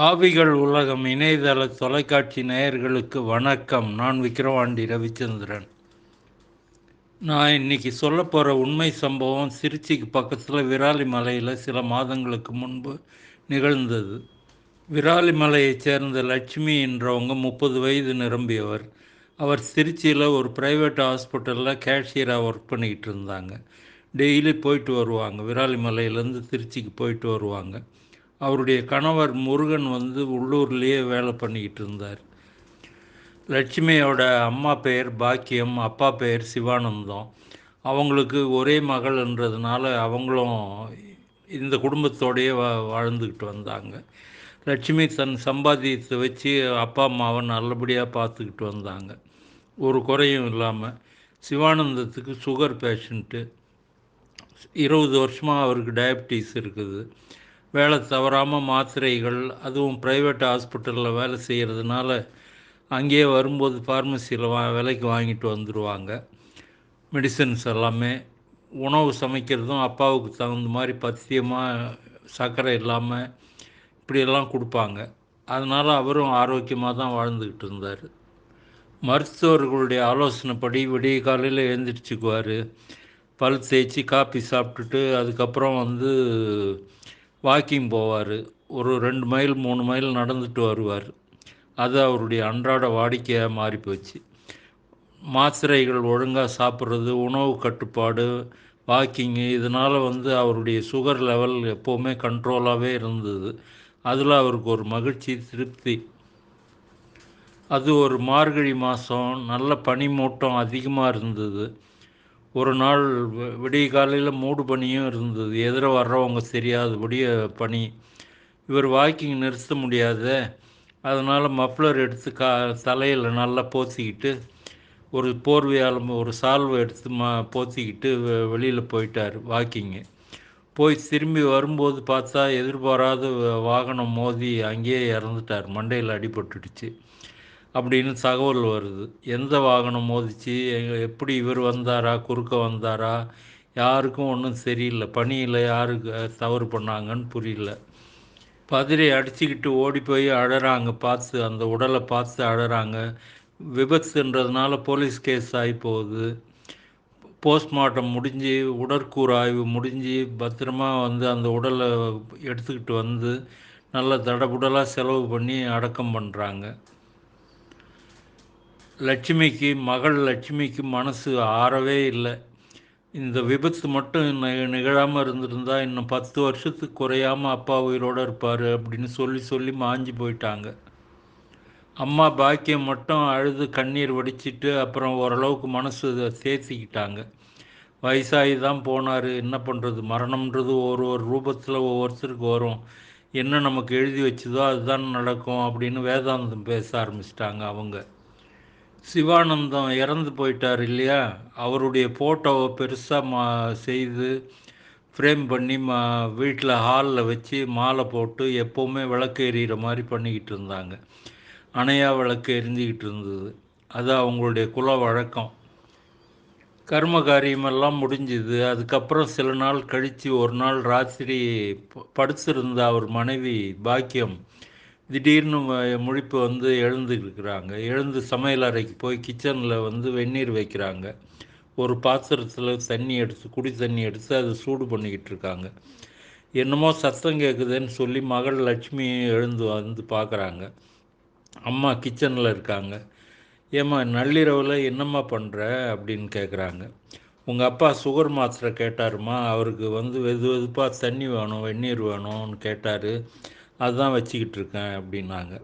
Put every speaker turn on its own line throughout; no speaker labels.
ஆவிகள் உலகம் இணையதள தொலைக்காட்சி நேயர்களுக்கு வணக்கம். நான் விக்கிரவாண்டி ரவிச்சந்திரன். நான் இன்னைக்கு சொல்ல போகிற உண்மை சம்பவம் திருச்சிக்கு பக்கத்தில் விராலி மலையில் சில மாதங்களுக்கு முன்பு நிகழ்ந்தது. விராலிமலையைச் சேர்ந்த லட்சுமி என்றவங்க முப்பது வயது நிரம்பியவர். அவர் திருச்சியில் ஒரு ப்ரைவேட் ஹாஸ்பிட்டலில் கேஷியராக ஒர்க் பண்ணிக்கிட்டு இருந்தாங்க. டெய்லி போயிட்டு வருவாங்க. விராலிமலையிலேருந்து திருச்சிக்கு போயிட்டு வருவாங்க. அவருடைய கணவர் முருகன் வந்து உள்ளூர்லேயே வேலை பண்ணிக்கிட்டு இருந்தார். லட்சுமியோட அம்மா பெயர் பாக்கியம் அப்பா பெயர் சிவானந்தம். அவங்களுக்கு ஒரே மகள்ன்றதுனால அவங்களும் இந்த குடும்பத்தோடையே வா வாழ்ந்துக்கிட்டு வந்தாங்க. லட்சுமி தன் சம்பாதியத்தை வச்சு அப்பா அம்மாவை நல்லபடியாக பார்த்துக்கிட்டு வந்தாங்க. ஒரு குறையும் இல்லாமல் சிவானந்தத்துக்கு சுகர் பேஷண்ட்டு இருபது வருஷமாக அவருக்கு டயபிட்டிஸ் இருக்குது. வேலை தவறாமல் மாத்திரைகள் அதுவும் ப்ரைவேட் ஹாஸ்பிட்டலில் வேலை செய்கிறதுனால அங்கேயே வரும்போது ஃபார்மசியில் வா விலைக்கு வாங்கிட்டு வந்துடுவாங்க மெடிசன்ஸ் எல்லாமே உணவு சமைக்கிறதும் அப்பாவுக்கு தகுந்த மாதிரி பத்தியமாக சர்க்கரை இல்லாமல் இப்படியெல்லாம் கொடுப்பாங்க. அதனால் அவரும் ஆரோக்கியமாக தான் வாழ்ந்துக்கிட்டு இருந்தார். மருத்துவர்களுடைய ஆலோசனைப்படி விடிய காலையில் எழுந்திரிச்சுக்குவார். பல் தேய்ச்சி காப்பி சாப்பிட்டுட்டு அதுக்கப்புறம் வந்து வாக்கிங் போவார். ஒரு ரெண்டு மைல் மூணு மைல் நடந்துட்டு வருவார். அது அவருடைய அன்றாட வாடிக்கையாக மாறி போச்சு மாத்திரைகள் ஒழுங்காக சாப்பிட்றது உணவு கட்டுப்பாடு வாக்கிங்கு இதனால் வந்து அவருடைய சுகர் லெவல் எப்போவுமே கண்ட்ரோலாகவே இருந்தது. அதில் அவருக்கு ஒரு மகிழ்ச்சி திருப்தி. அது ஒரு மார்கழி மாதம் நல்ல பனிமூட்டம் அதிகமாக இருந்தது. ஒரு நாள் விடிய காலையில் மூடு பனியும் இருந்தது. எதிர வர்றவங்க தெரியாது விடிய பனி இவர் வாக்கிங் நிறுத்த முடியாத. அதனால் மப்ளர் எடுத்து கா தலையில் நல்லா போத்திக்கிட்டு ஒரு போர்வையால் ஒரு சால்வை எடுத்து மா போத்திக்கிட்டு வெளியில் போயிட்டார் வாக்கிங்கு. போய் திரும்பி வரும்போது பார்த்தா எதிர்பாராத வாகனம் மோதி அங்கேயே இறந்துட்டார். மண்டையில் அடிபட்டுடுச்சு. அப்படின்னு தகவல் வருது. எந்த வாகனம் மோதிச்சு எப்படி இவர் வந்தாரா குறுக்க வந்தாரா யாருக்கும் ஒன்றும் சரியில்லை. பணியில் யாருக்கு தவறு பண்ணாங்கன்னு புரியல. பதிரை அடிச்சுக்கிட்டு ஓடி போய் அழறாங்க பார்த்து அந்த உடலை பார்த்து அழறாங்க. விபத்துன்றதுனால போலீஸ் கேஸ் ஆகி போகுது. போஸ்ட்மார்ட்டம் முடிஞ்சு உடற்கூறு ஆய்வு முடிஞ்சு பத்திரமா வந்து அந்த உடலை எடுத்துக்கிட்டு வந்து நல்ல தடபுடலாக செலவு பண்ணி அடக்கம் பண்ணுறாங்க லட்சுமிக்கு மகள் லட்சுமிக்கு மனசு ஆறவே இல்லை. இந்த விபத்து மட்டும் நிகழாமல் இருந்திருந்தா இன்னும் பத்து வருஷத்துக்கு குறையாமல் அப்பா உயிரோடு இருப்பார் அப்படின்னு சொல்லி சொல்லி மாஞ்சி போயிட்டாங்க. அம்மா பாக்கியம் மட்டும் அழுது கண்ணீர் வடிச்சிட்டு அப்புறம் ஓரளவுக்கு மனசு தேர்த்திக்கிட்டாங்க வயசாகி தான் போனார். என்ன பண்ணுறது மரணம்ன்றது ஒரு ஒரு ரூபத்தில் ஒவ்வொருத்தருக்கு வரும். என்ன நமக்கு எழுதி வச்சதோ அதுதான் நடக்கும் அப்படின்னு வேதாந்தம் பேச ஆரம்பிச்சிட்டாங்க அவங்க. சிவானந்தம் இறந்து போயிட்டார் இல்லையா? அவருடைய ஃபோட்டோவை பெருசாக மா செய்து ஃப்ரேம் பண்ணி மா வீட்டில் ஹாலில் வச்சு மாலை போட்டு எப்போவுமே விளக்கு எறிகிற மாதிரி பண்ணிக்கிட்டு இருந்தாங்க. அணையா விளக்கு எரிஞ்சிக்கிட்டு இருந்தது. அது அவங்களுடைய குல வழக்கம். கர்ம காரியமெல்லாம் முடிஞ்சுது. அதுக்கப்புறம் சில நாள் கழித்து ஒரு நாள் ராத்திரி படுத்திருந்த அவர் மனைவி பாக்கியம் திடீர்னு முழிப்பு வந்து எழுந்துருக்குறாங்க எழுந்து சமையல் அறைக்கு போய் கிச்சனில் வந்து வெந்நீர் வைக்கிறாங்க. ஒரு பாத்திரத்தில் தண்ணி எடுத்து குடி தண்ணி எடுத்து அதை சூடு பண்ணிக்கிட்டு இருக்காங்க. என்னமோ சத்தம் கேட்குதுன்னு சொல்லி மகள் லட்சுமி எழுந்து வந்து பார்க்குறாங்க அம்மா கிச்சனில் இருக்காங்க. ஏம்மா நள்ளிரவில் என்னம்மா பண்ணுற அப்படின்னு கேட்குறாங்க உங்கள் அப்பா சுகர் மாத்திரை கேட்டாருமா? அவருக்கு வந்து வெது வெதுப்பாக தண்ணி வேணும் வெந்நீர் வேணும்னு கேட்டார். அதுதான் வச்சுக்கிட்டு இருக்கேன் அப்படின்னாங்க.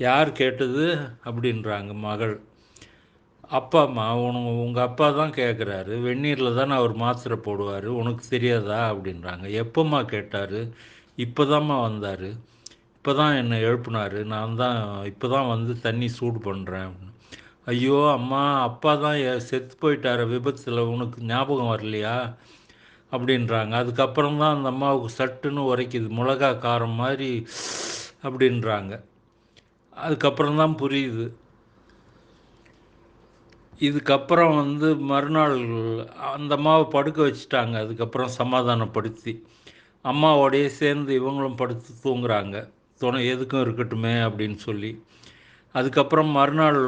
யார் கேட்டது? அப்படின்றாங்க மகள். அப்பா அம்மா உனக்கு உங்கள் அப்பா தான் கேட்குறாரு வெந்நீரில் தானே அவர் மாத்திரை போடுவார். உனக்கு தெரியாதா? அப்படின்றாங்க. எப்போம்மா கேட்டார்? இப்போ தாம்மா வந்தார். இப்போ தான் என்னை எழுப்புனார். நான் தான் இப்போ தான் வந்து தண்ணி சூடு பண்ணுறேன் ஐயோ அம்மா அப்பா தான் செத்து போயிட்டார விபத்தில். உனக்கு ஞாபகம் வரலையா? அப்படின்றாங்க. அதுக்கப்புறம் தான் அந்த அம்மாவுக்கு சட்டுன்னு உரைக்குது. மிளகா காரம் மாதிரி அப்படின்றாங்க. அதுக்கப்புறம் தான் புரியுது. இதுக்கப்புறம் வந்து மறுநாள் அந்த அம்மாவை படுக்க வச்சுட்டாங்க. அதுக்கப்புறம் சமாதானப்படுத்தி. அம்மாவோடையே சேர்ந்து இவங்களும் படுத்து தூங்குறாங்க. துணை எதுக்கும் இருக்கட்டுமே அப்படின்னு சொல்லி. அதுக்கப்புறம் மறுநாள்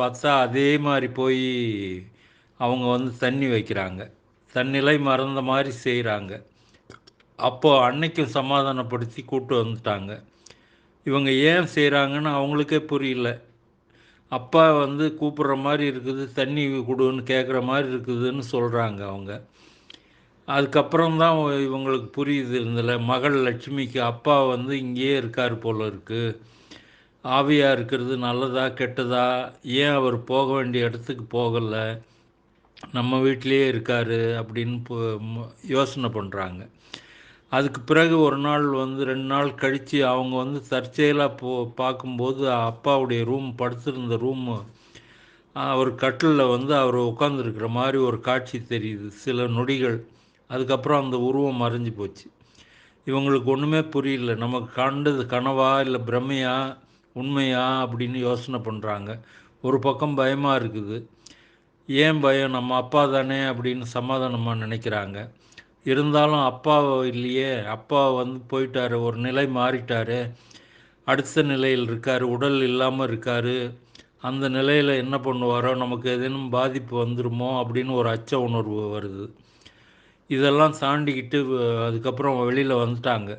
பார்த்தா அதே மாதிரி போய் அவங்க வந்து தண்ணி வைக்கிறாங்க. தன்னிலை மறந்த மாதிரி செய்கிறாங்க அப்போ அன்னைக்கும் சமாதானப்படுத்தி கூட்டு வந்துட்டாங்க. இவங்க ஏன் செய்கிறாங்கன்னு அவங்களுக்கே புரியல. அப்பா வந்து கூப்பிட்ற மாதிரி இருக்குது தண்ணி கொடுன்னு கேட்குற மாதிரி இருக்குதுன்னு சொல்கிறாங்க அவங்க. அதுக்கப்புறம் தான் இவங்களுக்கு புரியுது இதில் மகள் லட்சுமிக்கு அப்பா வந்து இங்கேயே இருக்கார் போல இருக்குது ஆவியாக இருக்கிறது நல்லதா கெட்டதா ஏன் அவர் போக வேண்டிய இடத்துக்கு போகலை? நம்ம வீட்டிலேயே இருக்கார் அப்படின்னு யோசனை பண்ணுறாங்க அதுக்கு பிறகு ஒரு நாள் வந்து ரெண்டு நாள் கழித்து அவங்க வந்து தற்செயலாக போ பார்க்கும்போது அப்பாவுடைய ரூம் படுத்திருந்த ரூமு அவர் கட்டிலில் வந்து அவர் உட்காந்துருக்கிற மாதிரி ஒரு காட்சி தெரியுது. சில நொடிகள். அதுக்கப்புறம் அந்த உருவம் மறைஞ்சு போச்சு. இவங்களுக்கு ஒன்றுமே புரியல. நமக்கு கண்டது கனவா இல்லை பிரமையா உண்மையா அப்படின்னு யோசனை பண்ணுறாங்க ஒரு பக்கம் பயமாக இருக்குது. ஏன் பயம்? நம்ம அப்பா தானே அப்படின்னு சமாதானமாக நினைக்கிறாங்க. இருந்தாலும் அப்பா இல்லையே. அப்பா வந்து போயிட்டார் ஒரு நிலை மாறிட்டார். அடுத்த நிலையில் இருக்கார் உடல் இல்லாமல் இருக்கார். அந்த நிலையில் என்ன பண்ணுவாரோ நமக்கு ஏதேனும் பாதிப்பு வந்துருமோ அப்படின்னு ஒரு அச்ச உணர்வு வருது. இதெல்லாம் தாண்டிக்கிட்டு அதுக்கப்புறம் வெளியில் வந்துட்டாங்க.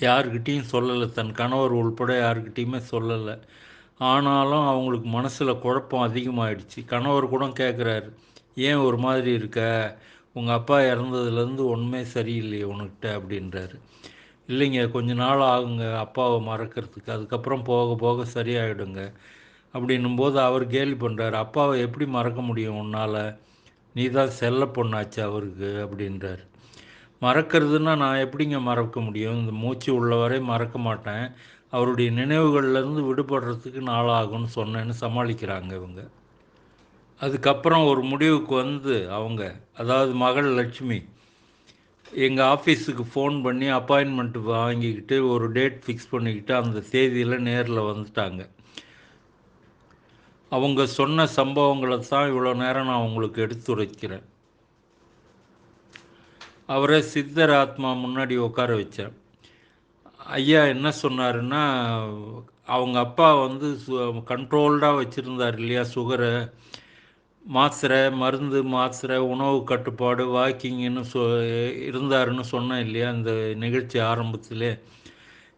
யாருக்கிட்டேயும் சொல்லலை தன் கணவர் உள்பட யாருக்கிட்டேயுமே சொல்லலை. ஆனாலும் அவங்களுக்கு மனசில் குழப்பம் அதிகமாகிடுச்சு கணவர் கூட கேட்குறாரு ஏன் ஒரு மாதிரி இருக்க? உங்கள் அப்பா இறந்ததுலேருந்து ஒன்றுமே சரியில்லையே உனக்கிட்ட அப்படின்றாரு. இல்லைங்க கொஞ்ச நாள் ஆகுங்க அப்பாவை மறக்கிறதுக்கு. அதுக்கப்புறம் போக போக சரியாயிடுங்க அப்படின்னும் போது அவர் கேலி பண்ணுறாரு அப்பாவை எப்படி மறக்க முடியும் உன்னால்? நீ தான் செல்ல பொண்ணாச்சு அவருக்கு அப்படின்றார். மறக்கிறதுனா நான் எப்படிங்க மறக்க முடியும்? இந்த மூச்சு உள்ளவரை மறக்க மாட்டேன். அவருடைய நினைவுகள்லேருந்து விடுபடுறதுக்கு நாளாகும்னு சொன்னேன்னு சமாளிக்கிறாங்க இவங்க. அதுக்கப்புறம் ஒரு முடிவுக்கு வந்து அவங்க அதாவது மகள் லட்சுமி எங்கள் ஆஃபீஸுக்கு ஃபோன் பண்ணி அப்பாயின்மெண்ட் வாங்கிக்கிட்டு ஒரு டேட் ஃபிக்ஸ் பண்ணிக்கிட்டு அந்த தேதியில் நேரில் வந்துட்டாங்க. அவங்க சொன்ன சம்பவங்களை தான் இவ்வளோ நேரம் நான் உங்களுக்கு எடுத்துரைக்கிறேன். அவரை சித்தர் ஆத்மா முன்னாடி உட்கார வச்சேன் ஐயா என்ன சொன்னாருன்னா அவங்க அப்பா வந்து கண்ட்ரோல்டாக வச்சுருந்தார் இல்லையா சுகரை மாத்திரை மருந்து மாத்திரை உணவு கட்டுப்பாடு வாக்கிங்னு சொ இருந்தாருன்னு சொன்னேன் இல்லையா இந்த நிகழ்ச்சி ஆரம்பத்தில்.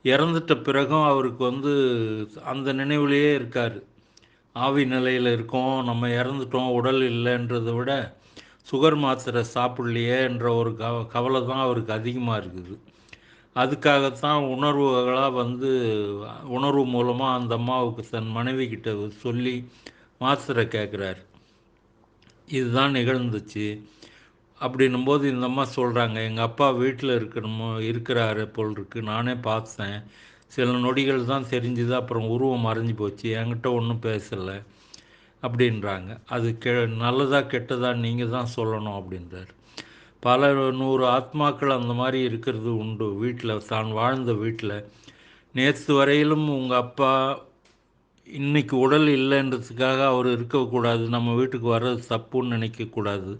இறந்துட்ட பிறகும் அவருக்கு வந்து அந்த நினைவுலேயே இருக்கார். ஆவி நிலையில் இருக்கோம் நம்ம இறந்துட்டோம் உடல் இல்லைன்றதை விட சுகர் மாத்திரை சாப்பிட்லையே என்ற ஒரு கவ கவலை தான் அவருக்கு அதிகமாக இருக்குது. அதுக்காகத்தான் உணர்வுகளாக வந்து உணர்வு மூலமாக அந்த அம்மாவுக்கு தன் மனைவி கிட்ட சொல்லி மாஸ்டரை கேட்குறாரு இதுதான் நிகழ்ந்துச்சு. அப்படின்னும்போது இந்த அம்மா சொல்கிறாங்க எங்கள் அப்பா வீட்டில் இருக்கணுமோ இருக்கிறாரு போல் இருக்கு. நானே பார்த்தேன் சில நொடிகள் தான் தெரிஞ்சுது. அப்புறம் உருவம் மறைஞ்சு போச்சு. என்கிட்ட ஒன்றும் பேசலை. அப்படின்றாங்க. அது கெ நல்லதா கெட்டதா நீங்கள் தான் சொல்லணும் அப்படின்றார். பல நூறு ஆத்மாக்கள் அந்த மாதிரி இருக்கிறது உண்டு. வீட்டில் தான் வாழ்ந்த வீட்டில் நேற்று வரையிலும் உங்கள் அப்பா இன்னைக்கு உடல் இல்லைன்றதுக்காக அவர் இருக்கக்கூடாது. நம்ம வீட்டுக்கு வர்றது தப்புன்னு நினைக்கக்கூடாது.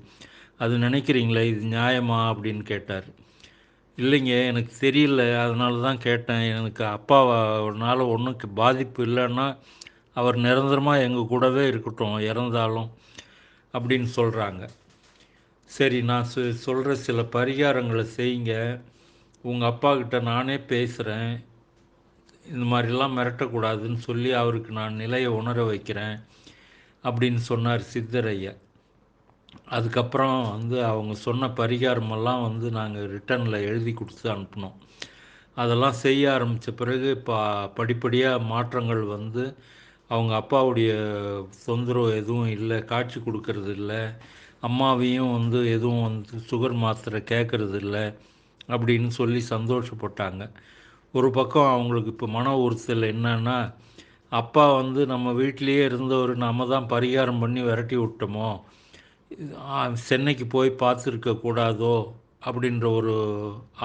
அது நினைக்கிறீங்களே? இது நியாயமா? அப்படின்னு கேட்டார். இல்லைங்க எனக்கு தெரியல. அதனால தான் கேட்டேன். எனக்கு அப்பாவனால ஒன்றும் பாதிப்பு இல்லைன்னா அவர் நிரந்தரமாக எங்கள் கூடவே இருக்கட்டும் இறந்தாலும் அப்படின்னு சொல்கிறாங்க சரி நான் சொ சொல்கிற சில பரிகாரங்களை செய்யுங்க. உங்கள் அப்பா கிட்ட நானே பேசுகிறேன் இந்த மாதிரிலாம் மிரட்டக்கூடாதுன்னு சொல்லி அவருக்கு நான் நிலையை உணர வைக்கிறேன் அப்படின்னு சொன்னார் சித்தரையா. அதுக்கப்புறம் வந்து அவங்க சொன்ன பரிகாரமெல்லாம் வந்து நாங்கள் ரிட்டனில் எழுதி கொடுத்து அனுப்பினோம். அதெல்லாம் செய்ய ஆரம்பித்த பிறகு இப்போ படிப்படியாக மாற்றங்கள் வந்து அவங்க அப்பாவுடைய தொந்தரவு எதுவும் இல்லை காட்சி கொடுக்கறது இல்லை. அம்மாவையும் வந்து எதுவும் வந்து சுகர் மாத்திரை கேட்கறது இல்லை அப்படின்னு சொல்லி சந்தோஷப்பட்டாங்க. ஒரு பக்கம் அவங்களுக்கு இப்போ மன உறுத்தல் என்னன்னா அப்பா வந்து நம்ம வீட்டிலேயே இருந்தவர் நம்ம தான் பரிகாரம் பண்ணி விரட்டி விட்டோமோ சென்னைக்கு போய் பார்த்துருக்க கூடாதோ அப்படின்ற ஒரு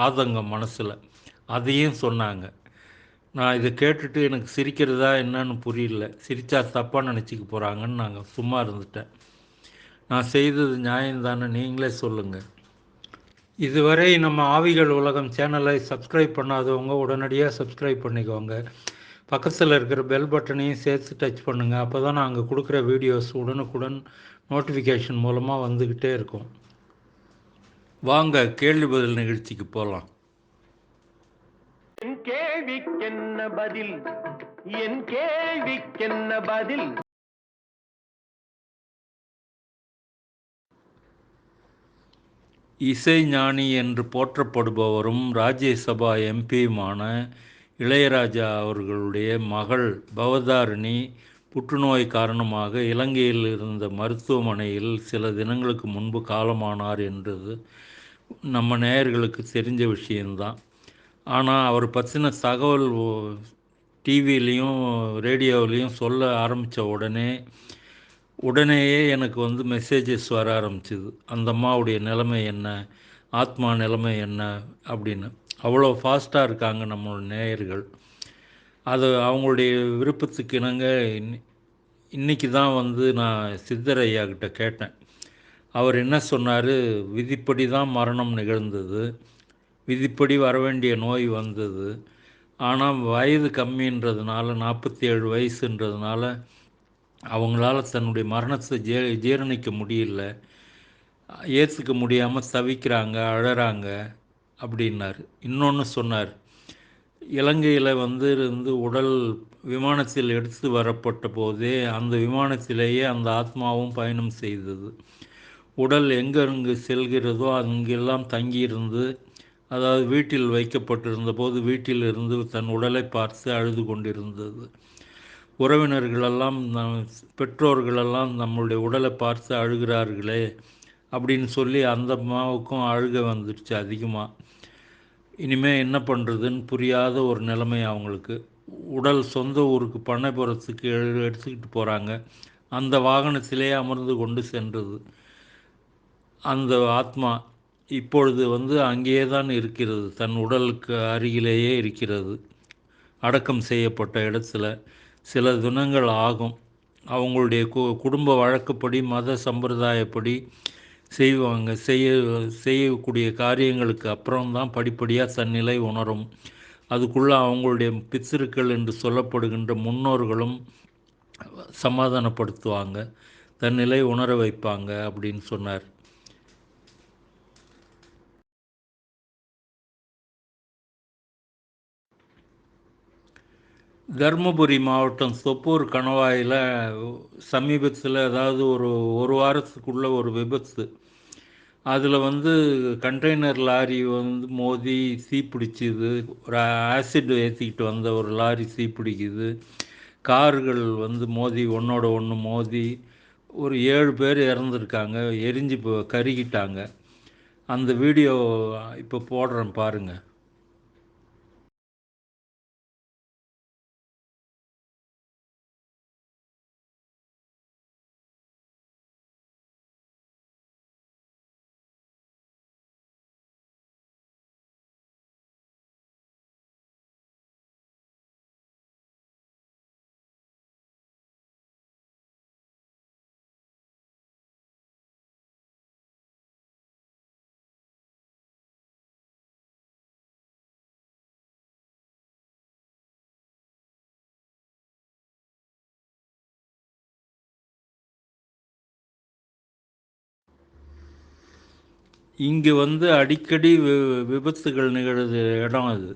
ஆதங்கம் மனசில். அதையும் சொன்னாங்க. நான் இதை கேட்டுட்டு எனக்கு சிரிக்கிறதா என்னன்னு புரியல. சிரித்தா தப்பாக நினச்சிக்க போகிறாங்கன்னு நாங்கள் சும்மா இருந்துட்டேன். நான் செய்தது நியாயம்தானே நீங்களே சொல்லுங்கள் இதுவரை நம்ம ஆவிகள் உலகம் சேனலை சப்ஸ்கிரைப் பண்ணாதவங்க உடனடியாக சப்ஸ்கிரைப் பண்ணிக்கோங்க. பக்கத்தில் இருக்கிற பெல் பட்டனையும் சேர்த்து டச் பண்ணுங்கள் அப்போ தான் நாங்கள் கொடுக்குற வீடியோஸ் உடனுக்குடன் நோட்டிஃபிகேஷன் மூலமாக வந்துக்கிட்டே இருக்கும். வாங்க கேள்வி பதில் நிகழ்ச்சிக்கு போகலாம்
என் கேள்விக்கென்ன பதில்? என் கேள்விக்கென்ன பதில்?
இசைஞானி என்று போற்றப்படுபவரும் ராஜ்யசபா எம்பியுமான இளையராஜா அவர்களுடைய மகள் பவதாரிணி புற்றுநோய் காரணமாக இலங்கையில் இருந்த மருத்துவமனையில் சில தினங்களுக்கு முன்பு காலமானார் என்றது நம்ம நேயர்களுக்கு தெரிஞ்ச விஷயந்தான் ஆனால் அவர் பற்றின தகவல் டிவிலையும் ரேடியோவிலையும் சொல்ல ஆரம்பித்த உடனே உடனேயே எனக்கு வந்து மெசேஜஸ் வர ஆரம்பிச்சிது. அந்த அம்மாவுடைய நிலைமை என்ன? ஆத்மா நிலைமை என்ன? அப்படின்னு. அவ்வளோ ஃபாஸ்ட்டாக இருக்காங்க நம்மளோட நேயர்கள். அது அவங்களுடைய விருப்பத்துக்கு இணங்க இன்னைக்கு இன்றைக்கி தான் வந்து நான் சித்தரையா கிட்ட கேட்டேன். அவர் என்ன சொன்னார்? விதிப்படி தான் மரணம் நிகழ்ந்தது. விதிப்படி வர வேண்டிய நோய் வந்தது. ஆனால் வயது கம்மின்றதுனால நாற்பத்தி ஏழு வயசுன்றதுனால அவங்களால தன்னுடைய மரணத்தை ஜே ஜீரணிக்க முடியல. ஏற்றுக்க முடியாமல் தவிக்கிறாங்க அழறாங்க அப்படின்னார். இன்னொன்று சொன்னார் இலங்கையில் வந்து இருந்து உடல் விமானத்தில் எடுத்து வரப்பட்ட போதே அந்த விமானத்திலேயே அந்த ஆத்மாவும் பயணம் செய்தது. உடல் எங்கெங்கு செல்கிறதோ அங்கெல்லாம் தங்கியிருந்து அதாவது வீட்டில் வைக்கப்பட்டிருந்த போது வீட்டில் இருந்து தன் உடலை பார்த்து அழுது கொண்டிருந்தது. உறவினர்களெல்லாம் நம் பெற்றோர்களெல்லாம் நம்மளுடைய உடலை பார்த்து அழுகிறார்களே அப்படின்னு சொல்லி அந்த அம்மாவுக்கும் அழுக வந்துடுச்சு அதிகமாக இனிமேல் என்ன பண்ணுறதுன்னு புரியாத ஒரு நிலைமை அவங்களுக்கு. உடல் சொந்த ஊருக்கு பண்ணைப்புறத்துக்கு எடுத்துக்கிட்டு போகிறாங்க அந்த வாகனத்திலே அமர்ந்து கொண்டு சென்றது. அந்த ஆத்மா இப்பொழுது வந்து அங்கேயே தான் இருக்கிறது. தன் உடலுக்கு அருகிலேயே இருக்கிறது. அடக்கம் செய்யப்பட்ட இடத்துல சில தினங்கள் ஆகும். அவங்களுடைய கு குடும்ப வழக்கப்படி மத சம்பிரதாயப்படி செய்வாங்க. செய்ய செய்யக்கூடிய காரியங்களுக்கு அப்புறம்தான் படிப்படியாக தன்னிலை உணரும். அதுக்குள்ளே அவங்களுடைய பித்திருக்கள் என்று சொல்லப்படுகின்ற முன்னோர்களும் சமாதானப்படுத்துவாங்க. தன்னிலை உணர வைப்பாங்க அப்படின்னு சொன்னார். தருமபுரி மாவட்டம் சொப்பூர் கணவாயில் சமீபத்தில் அதாவது ஒரு ஒரு வாரத்துக்குள்ளே ஒரு விபத்து. அதில் வந்து கண்டெய்னர் லாரி வந்து மோதி தீப்பிடிச்சிது ஒரு ஆசிட் ஏற்றிக்கிட்டு வந்த ஒரு லாரி தீப்பிடிக்குது கார்கள் வந்து மோதி ஒன்றோட ஒன்று மோதி ஒரு ஏழு பேர் இறந்துருக்காங்க. எரிஞ்சு இப்போ கருகிட்டாங்க. அந்த வீடியோ இப்போ போடுறேன் பாருங்கள் இங்கே வந்து அடிக்கடி விபத்துகள் நிகழுது இடம் அது.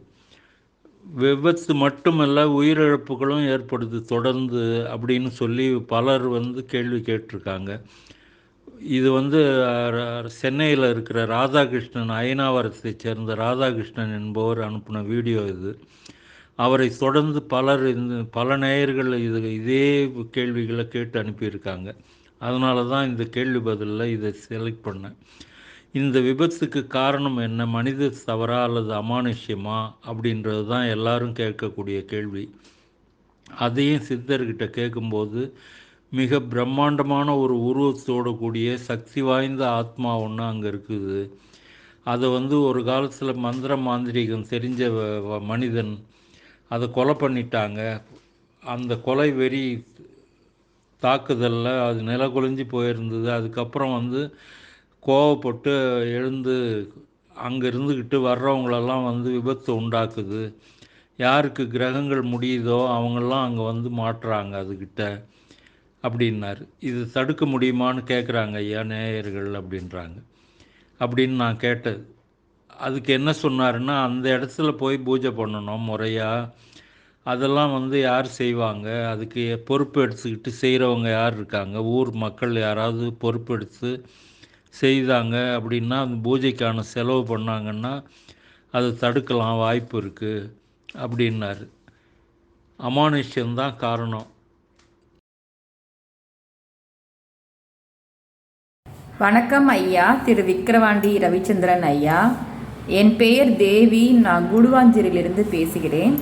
விபத்து மட்டுமல்ல உயிரிழப்புகளும் ஏற்படுது தொடர்ந்து அப்படின்னு சொல்லி பலர் வந்து கேள்வி கேட்டிருக்காங்க. இது வந்து சென்னையில் இருக்கிற ராதாகிருஷ்ணன் அயனாவரத்தை சேர்ந்த ராதாகிருஷ்ணன் என்பவர் அனுப்பின வீடியோ இது. அவரை தொடர்ந்து பலர் இந்த பல நேயர்கள் இது இதே கேள்விகளை கேட்டு அனுப்பியிருக்காங்க. அதனால தான் இந்த கேள்வி பதிலில் இதை செலக்ட் பண்ணேன். இந்த விபத்துக்கு காரணம் என்ன? மனித தவறா அல்லது அமானுஷ்யமா? அப்படின்றது தான் எல்லாரும் கேட்கக்கூடிய கேள்வி. அதையும் சித்தர்கிட்ட கேட்கும்போது மிக பிரம்மாண்டமான ஒரு உருவத்தோடு கூடிய சக்தி வாய்ந்த ஆத்மா ஒன்று அங்கே இருக்குது. அதை வந்து ஒரு காலத்தில் மந்திர மாந்திரிகம் தெரிஞ்ச மனிதன் அதை கொலை பண்ணிட்டாங்க. அந்த கொலை வெறி தாக்குதலில் அது நிலகுலைஞ்சு போயிருந்தது. அதுக்கப்புறம் வந்து கோவப்பட்டு எழுந்து அங்கே இருந்துக்கிட்டு வர்றவங்களெல்லாம் வந்து விபத்து உண்டாக்குது. யாருக்கு கிரகங்கள் முடியுதோ அவங்கெல்லாம் அங்கே வந்து மாட்டுறாங்க அதுக்கிட்ட அப்படின்னாரு. இது தடுக்க முடியுமான்னு கேட்குறாங்க ஐயா நேயர்கள் அப்படின்றாங்க. அப்படின்னு நான் கேட்டது. அதுக்கு என்ன சொன்னாருன்னா அந்த இடத்துல போய் பூஜை பண்ணணும் முறையாக அதெல்லாம் வந்து யார் செய்வாங்க? அதுக்கு பொறுப்பு எடுத்துக்கிட்டு செய்கிறவங்க யார் இருக்காங்க? ஊர் மக்கள் யாராவது பொறுப்பு எடுத்து செய்தாங்க அப்படின்னா அந்த பூஜைக்கான செலவு பண்ணாங்கன்னா அதை தடுக்கலாம் வாய்ப்பு இருக்குது அப்படின்னாரு. அமானுஷ்யம்தான் காரணம்.
வணக்கம் ஐயா திரு விக்கிரவாண்டி ரவிச்சந்திரன் ஐயா. என் பெயர் தேவி நான் குடுவாஞ்சேரியிலிருந்து பேசுகிறேன்.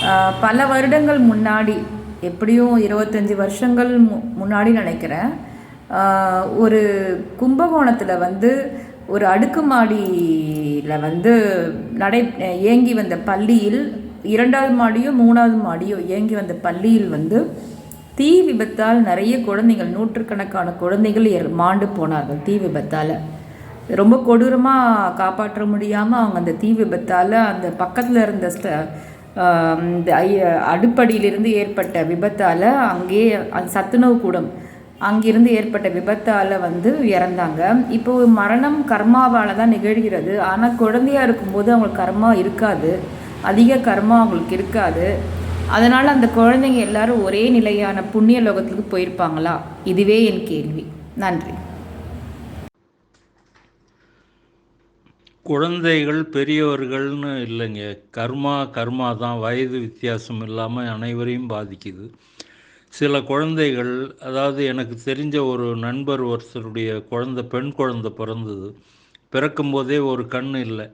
ஆஹ் பல வருடங்கள் முன்னாடி எப்படியும் இருபத்தஞ்சி வருஷங்கள் மு முன்னாடி நினைக்கிறேன். ஒரு கும்பகோணத்தில் வந்து ஒரு அடுக்குமாடியில் வந்து நடை இயங்கி வந்த பள்ளியில் இரண்டாவது மாடியோ மூணாவது மாடியோ இயங்கி வந்த பள்ளியில் வந்து தீ விபத்தால் நிறைய குழந்தைகள் நூற்றுக்கணக்கான குழந்தைகள் மாண்டு போனார்கள் தீ விபத்தால். ரொம்ப கொடூரமாக காப்பாற்ற முடியாமல் அவங்க அந்த தீ விபத்தால் அந்த பக்கத்தில் இருந்த ஸ்ட இந்த அடுப்படியிலிருந்து ஏற்பட்ட விபத்தால் அங்கேயே அந்த சத்துணவு கூடம் அங்கிருந்து ஏற்பட்ட விபத்தால் வந்து இறந்தாங்க. இப்போ மரணம் கர்மாவால் தான் நிகழ்கிறது. ஆனால் குழந்தையா இருக்கும்போது அவங்களுக்கு கர்மா இருக்காது. அதிக கர்மா அவங்களுக்கு இருக்காது. அதனால் அந்த குழந்தைங்க எல்லாரும் ஒரே நிலையான புண்ணிய லோகத்துக்கு போயிருப்பாங்களா? இதுவே என் கேள்வி. நன்றி.
குழந்தைகள் பெரியவர்கள்னு இல்லைங்க. கர்மா கர்மா தான். வயது வித்தியாசம் இல்லாமல் அனைவரையும் பாதிக்குது. சில குழந்தைகள் அதாவது எனக்கு தெரிஞ்ச ஒரு நண்பர் ஒருத்தருடைய குழந்தை பெண் குழந்தை பிறந்தது. பிறக்கும்போதே ஒரு கண் இல்லை.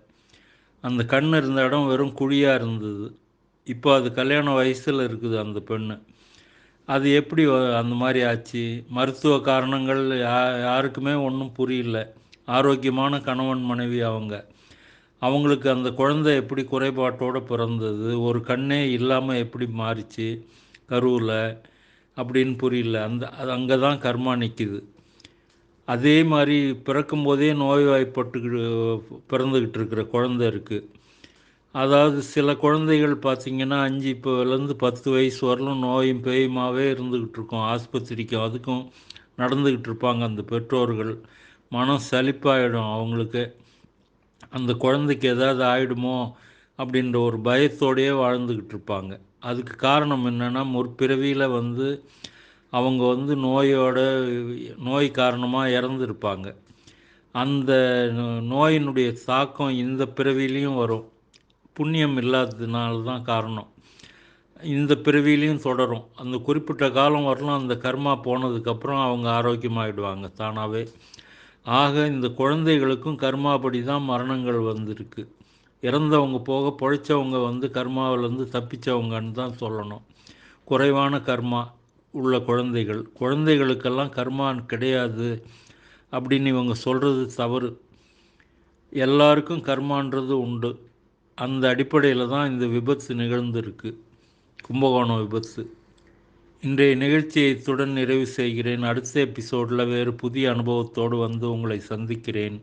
அந்த கண் இருந்த இடம் வெறும் குழியாக இருந்தது. இப்போ அது கல்யாண வயசில் இருக்குது அந்த பெண்ணு. அது எப்படி அந்த மாதிரி ஆச்சு? மருத்துவ காரணங்கள் யா யாருக்குமே ஒன்றும் புரியல. ஆரோக்கியமான கணவன் மனைவி அவங்க. அவங்களுக்கு அந்த குழந்தை எப்படி குறைபாட்டோடு பிறந்தது? ஒரு கண்ணே இல்லாமல் எப்படி மாறிச்சு? கருவில் அப்படின்னு புரியல. அந்த அது அங்கே தான் கர்மா நிற்கிது அதே மாதிரி பிறக்கும்போதே நோய்வாய்ப்பட்டு பிறந்துக்கிட்டு இருக்கிற குழந்தை இருக்குது அதாவது சில குழந்தைகள் பார்த்திங்கன்னா அஞ்சு இப்போலேருந்து பத்து வயசு வரலும் நோயும் பேயுமாவே இருந்துக்கிட்டு இருக்கும் ஆஸ்பத்திரிக்கும் அதுக்கும் நடந்துக்கிட்டு இருப்பாங்க அந்த பெற்றோர்கள். மனம் சலிப்பாயிடும் அவங்களுக்கு. அந்த குழந்தைக்கு ஏதாவது ஆகிடுமோ அப்படின்ற ஒரு பயத்தோடையே வாழ்ந்துக்கிட்டு இருப்பாங்க அதுக்கு காரணம் என்னென்னா முற்பிறவியில் வந்து அவங்க வந்து நோயோட நோய் காரணமாக இறந்துருப்பாங்க. அந்த நோ- நோயினுடைய தாக்கம் இந்த பிறவிலையும் வரும். புண்ணியம் இல்லாததுனால தான் காரணம். இந்த பிறவிலையும் தொடரும். அந்த குறிப்பிட்ட காலம் வரலாம் அந்த கர்மா போனதுக்கப்புறம் அவங்க ஆரோக்கியமாகிடுவாங்க தானாகவே ஆக இந்த குழந்தைகளுக்கும் கர்மாபடி தான் மரணங்கள் வந்திருக்கு. இறந்தவங்க போக பொழைச்சவங்க வந்து கர்மாவிலேருந்து தப்பிச்சவங்கன்னு தான் சொல்லணும். குறைவான கர்மா உள்ள குழந்தைகள். குழந்தைகளுக்கெல்லாம் கர்மா கிடையாது அப்படின்னு இவங்க சொல்கிறது தவறு. எல்லாருக்கும் கர்மான்றது உண்டு. அந்த அடிப்படையில் தான் இந்த விபத்து நிகழ்ந்திருக்கு. கும்பகோணம் விபத்து. இன்றைய நிகழ்ச்சியை இத்துடன் நிறைவு செய்கிறேன். அடுத்த எபிசோடில் வேறு புதிய அனுபவத்தோடு வந்து உங்களை சந்திக்கிறேன்.